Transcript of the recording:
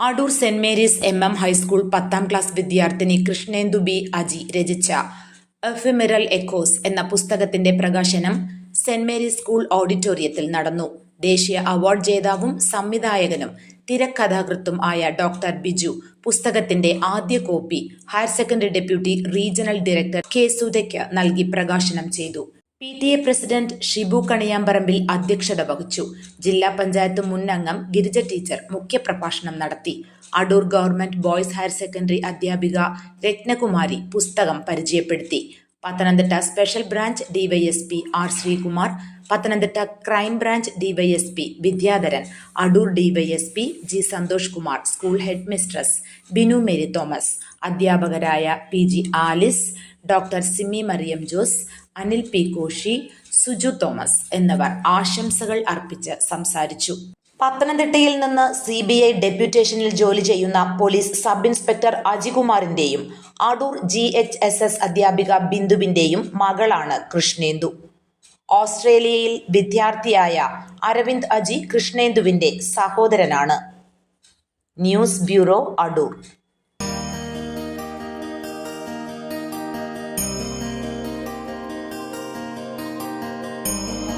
Adoor saint Mary's M M high school പത്താം class വിദ്യാർത്ഥിനി Krishnendu B Aji രചിച്ച എഫിമിറൽ എക്കോസ് എന്ന പുസ്തകത്തിന്റെ പ്രകാശനം സെന്റ് മേരീസ് സ്കൂൾ ഓഡിറ്റോറിയത്തിൽ നടന്നു. ദേശീയ അവാർഡ് ജേതാവും സംവിധായകനും തിരക്കഥാകൃത്തും ആയ ഡോക്ടർ ബിജു. പുസ്തകത്തിന്റെ ആദ്യ copy higher secondary deputy regional director K സുധയ്ക്ക് നൽകി പ്രകാശനം ചെയ്തു. P T A president Shibu Kaniyamparambil അധ്യക്ഷത വഹിച്ചു. ജില്ലാ പഞ്ചായത്ത് മുൻ അംഗം ഗിരിജ ടീച്ചർ മുഖ്യപ്രഭാഷണം നടത്തി. Adoor government boys higher secondary അധ്യാപിക രത്നകുമാരി പുസ്തകം പരിചയപ്പെടുത്തി. Pathanamthitta special branch DYSP R Sreekumar Pathanamthitta crime branch DYSP Vidyadharan Adoor DYSP G Santhosh Kumar school head mistress Binu Mary Thomas അധ്യാപകരായ P G Alice doctor Simi Mariyam Jose Anil P Koshy Suju Thomas എന്നിവർ ആശംസകൾ അർപ്പിച്ച് സംസാരിച്ചു. പത്തനംതിട്ടയിൽ നിന്ന് C B I ഡെപ്യൂട്ടേഷനിൽ ജോലി ചെയ്യുന്ന police sub inspector അജികുമാറിന്റെയും Adoor G H S S അധ്യാപിക ബിന്ദുവിന്റെയും മകളാണ് കൃഷ്ണേന്ദു. ഓസ്ട്രേലിയയിൽ വിദ്യാർത്ഥിയായ അരവിന്ദ് അജി കൃഷ്ണേന്ദുവിന്റെ സഹോദരനാണ്. News bureau Adoor. Oh,